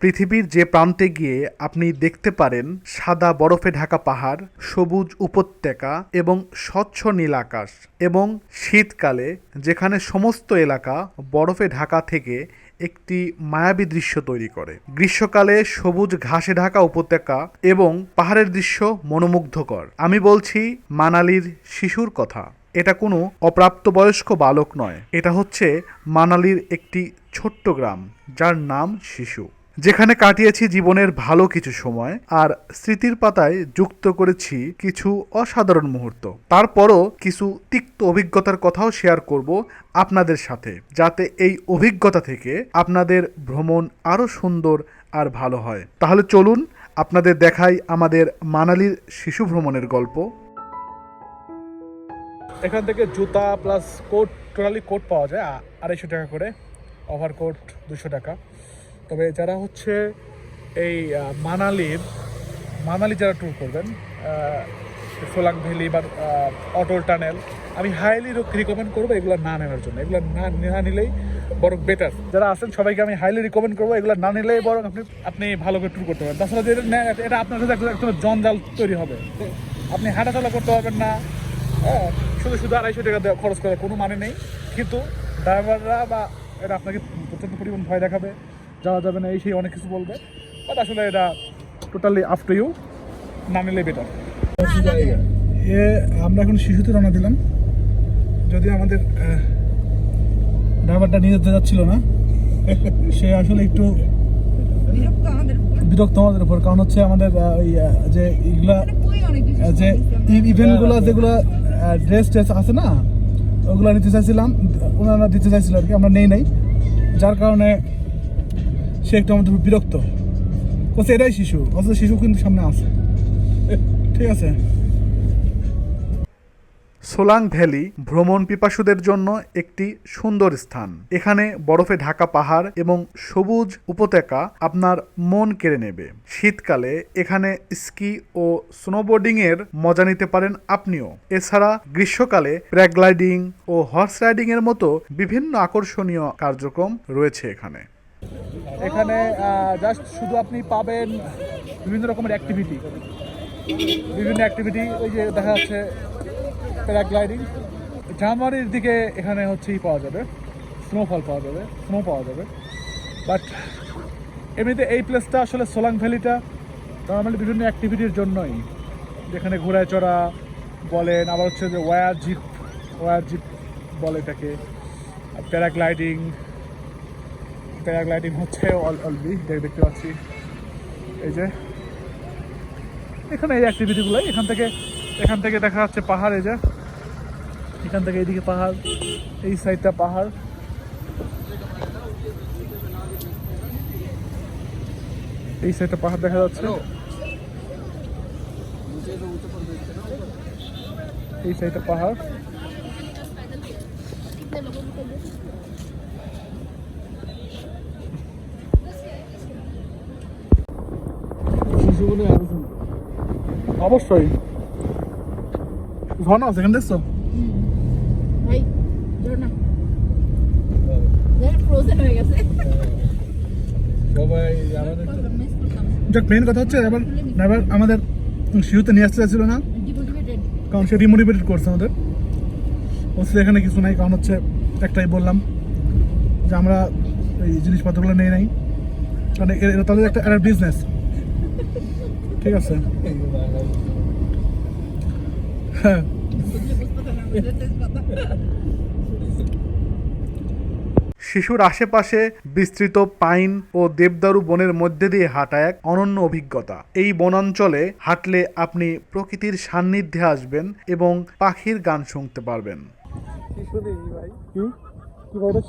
পৃথিবীর যে প্রান্তে গিয়ে আপনি দেখতে পারেন সাদা বরফে ঢাকা পাহাড়, সবুজ উপত্যকা এবং স্বচ্ছ নীল আকাশ এবং শীতকালে যেখানে সমস্ত এলাকা বরফে ঢাকা থেকে একটি মায়াবী দৃশ্য তৈরি করে। গ্রীষ্মকালে সবুজ ঘাসে ঢাকা উপত্যকা এবং পাহাড়ের দৃশ্য মনোমুগ্ধকর। আমি বলছি মানালির শিশুর কথা। এটা কোনো অপ্রাপ্তবয়স্ক বালক নয়। এটা হচ্ছে মানালির একটি ছোট্ট গ্রাম, যার নাম শিশু। যেখানে কাটিয়েছি জীবনের ভালো কিছু সময় আর স্মৃতির পাতায় যুক্ত করেছি কিছু অসাধারণ মুহূর্ত। তারপরও কিছু তিক্ত অভিজ্ঞতার কথাও শেয়ার করব আপনাদের সাথে, যাতে এই অভিজ্ঞতা থেকে আপনাদের ভ্রমণ আরও সুন্দর আর ভালো হয়। তাহলে চলুন আপনাদের দেখাই আমাদের মানালির শিশু ভ্রমণের গল্প। এখান থেকে জুতা প্লাস কোট টোটালি কোট পাওয়া যায় আড়াইশো টাকা করে ওভার কোট দুশো টাকা। তবে যারা হচ্ছে এই মানালির, মানালি যারা ট্যুর করবেন সোলাং ভ্যালি বা অটল টানেল, আমি হাইলি রিকমেন্ড করব এগুলো না নেওয়ার জন্য। এগুলো না না নিলেই বরং বেটার যারা আছেন, সবাইকে আমি হাইলি রিকমেন্ড করব, এগুলো না নিলেই বরং আপনি আপনি ভালো করে ট্যুর করতে পারেন। তাছাড়া এটা আপনার সাথে একটা- জঞ্জাল তৈরি হবে। আপনি হাঁটাচলা করতে পারবেন না হ্যাঁ শুধু শুধু আড়াইশো টাকা খরচ করার কোনো মানে নেই। কিন্তু ড্রাইভাররা বা এটা আপনাকে প্রচণ্ড পরিমাণ ভয় দেখাবে। যাওয়া যাবে না এই সেই অনেক কিছু বলবে। বাট আসলে এটা টোটালি আপ টু ইউ না নিলে বেটার এ আমরা এখন শিশুতে রওনা দিলাম। যদি আমাদের ড্রাইভারটা নিয়ে যেতে যাচ্ছিল না। সে আসলে একটু বিরক্ত আমাদের উপর। কারণ হচ্ছে আমাদের ওই যে এগুলা মানে যে। ইভেন্টগুলো যেগুলো ড্রেস ট্রেস আছে না ওগুলো নিতে চাইছিলাম ওনারা দিতে চাইছিল আর কি আমরা নেই নাই। যার কারণে সে একটু আমাদের বিরক্ত। বলছে এটাই শিশু, অথচ শিশু কিন্তু সামনে আছে। ঠিক আছে। সোলাং ভ্যালি ভ্রমণ পিপাসুদের জন্য একটি সুন্দর স্থান। এখানে বরফে ঢাকা পাহাড় এবং সবুজ উপত্যকা আপনার মন কেড়ে নেবে। শীতকালে এখানে স্কি ও স্নোবোর্ডিং এর মজা নিতে পারেন আপনিও। এছাড়া গ্রীষ্মকালে প্যারাগ্লাইডিং ও হর্স রাইডিং এর মতো বিভিন্ন আকর্ষণীয় কার্যক্রম রয়েছে এখানে। এখানে জাস্ট শুধু আপনি পাবেন বিভিন্ন রকমের অ্যাক্টিভিটি বিভিন্ন অ্যাক্টিভিটি ওই যে দেখা যাচ্ছে প্যারাগ্লাইডিং জানুয়ারির দিকে এখানে হচ্ছেই পাওয়া যাবে স্নোফল পাওয়া যাবে স্নো পাওয়া যাবে। বাট এমনিতে এই প্লেসটা আসলে সোলাং ভ্যালিটা নর্মালি বিভিন্ন অ্যাক্টিভিটির জন্যই। যেখানে ঘোড়ায় চড়া বলেন, আবার হচ্ছে যে ওয়ার জিপ ওয়ার জিপ বলে এটাকে। প্যারাগ্লাইডিং প্যারাগ্লাইডিং হচ্ছে অল অলবি দেখতে পাচ্ছি। এই যে এখানে এই অ্যাক্টিভিটিগুলো এখান থেকে এখান থেকে দেখা যাচ্ছে পাহাড় এই যে। এখান থেকে এইদিকে পাহাড় এই সাইডটা পাহাড়। এই সাইডটা পাহাড় দেখা যাচ্ছে। এই সাইডটা পাহাড়। অবশ্যই। ঝর্ণা আছে এখানে দেখছ? মেন কথা হচ্ছে এবার এবার আমাদের শিশুতে নিয়ে আসতে চাইছিল না? কারণ সে ডিমোটিভেটেড করছে আমাদের। বলছে এখানে কিছু নাই কারণ হচ্ছে একটাই বললাম যে আমরা এই জিনিসপত্রগুলো নেই নাই। কারণ এ- তাদের একটা একটা বিজনেস ঠিক আছে। হ্যাঁ। শিশুর আশেপাশে বিস্তৃত পাইন ও দেবদারু বনের মধ্যে দিয়ে হাঁটা এক অনন্য অভিজ্ঞতা। এই বনাঞ্চলে হাঁটলে আপনি প্রকৃতির সান্নিধ্যে আসবেন এবং পাখির গান শুনতে পারবেন।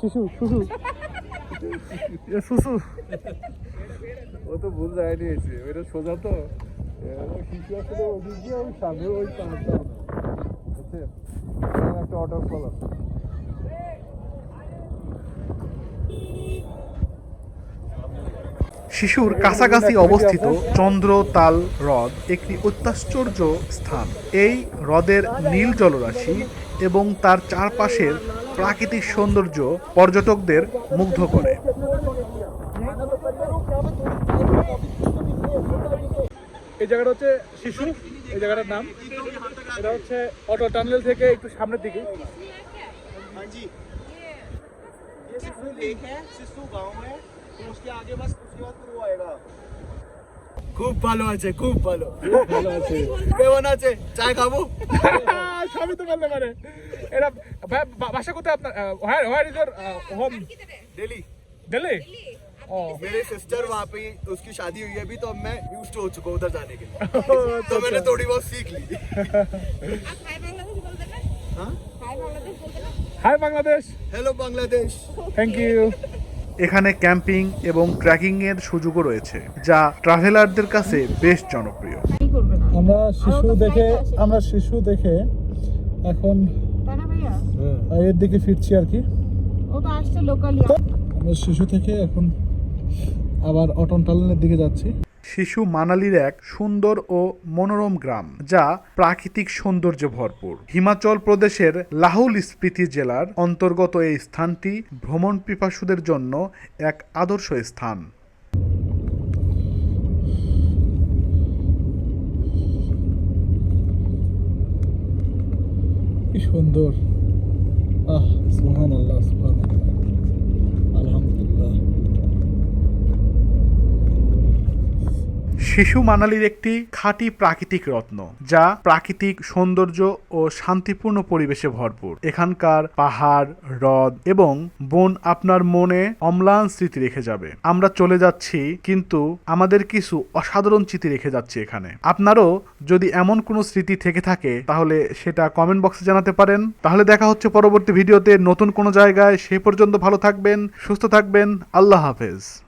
শিশু শিশু শুশু। ও তো ভুল ওইটা সোজা তো? শিশুর কাছাকাছি অবস্থিত চন্দ্রতাল হ্রদ একটি অত্যাশ্চর্য স্থান। এই হ্রদের নীল জলরাশি এবং তার চারপাশের প্রাকৃতিক সৌন্দর্য পর্যটকদের মুগ্ধ করে। এই জায়গাটা হচ্ছে শিশু এই জায়গাটার নাম। এটা হচ্ছে অটো টানেল থেকে একটু সামনের দিকে। খুব ভালো আছে খুব ভালো। ভালো আছে। কেমন আছে? চা খাব? সবই তো বলতে মানে। পারে এরা বাসা কোথায় আপনার? হোম দিল্লি? দিল্লি। मेरे सिस्टर वहाँ पे उसकी शादी हुई है अभी तो अब मैं यूज टू हो चुका हूँ उधर जाने के लिए अच्छा, तो मैंने थोड़ी बहुत सीख ली हाँ hi Bangladesh hello Bangladesh thank you এখানে ক্যাম্পিং এবং ট্রেকিং এর সুযোগও রয়েছে যা ট্রাভেলারদের কাছে বেশ জনপ্রিয় কি করবে না আমরা শিশু তো flight দেখে আছে। আমরা শিশু দেখে এখন তাই না ভাইয়া এর দিকে ফিরছি আর কি ও তো আসছে লোকালি আমরা শিশু থেকে এখন আবার অটন টানেলের দিকে যাচ্ছি। শিশু মানালির এক সুন্দর ও মনোরম গ্রাম যা প্রাকৃতিক সৌন্দর্যে ভরপুর। হিমাচল প্রদেশের লাহুল স্পিতি জেলার অন্তর্গত এই স্থানটি ভ্রমণ পিপাসুদের জন্য এক আদর্শ স্থান। কি সুন্দর। আহ সুহান আল্লাহ সুহান আলহামদুলিল্লাহ। শিশু মানালির একটি খাঁটি প্রাকৃতিক রত্ন, যা প্রাকৃতিক সৌন্দর্য ও শান্তিপূর্ণ পরিবেশে ভরপুর। এখানকার পাহাড়, হ্রদ এবং বন আপনার মনে অম্লান স্মৃতি রেখে যাবে। আমরা চলে যাচ্ছি, কিন্তু আমাদের কিছু অসাধারণ স্মৃতি রেখে যাচ্ছে এখানে। আপনারও যদি এমন কোনো স্মৃতি থেকে থাকে, তাহলে সেটা কমেন্ট বক্সে জানাতে পারেন। তাহলে দেখা হচ্ছে পরবর্তী ভিডিওতে। নতুন কোনো জায়গায়, সে পর্যন্ত ভালো থাকবেন, সুস্থ থাকবেন। আল্লাহ হাফেজ।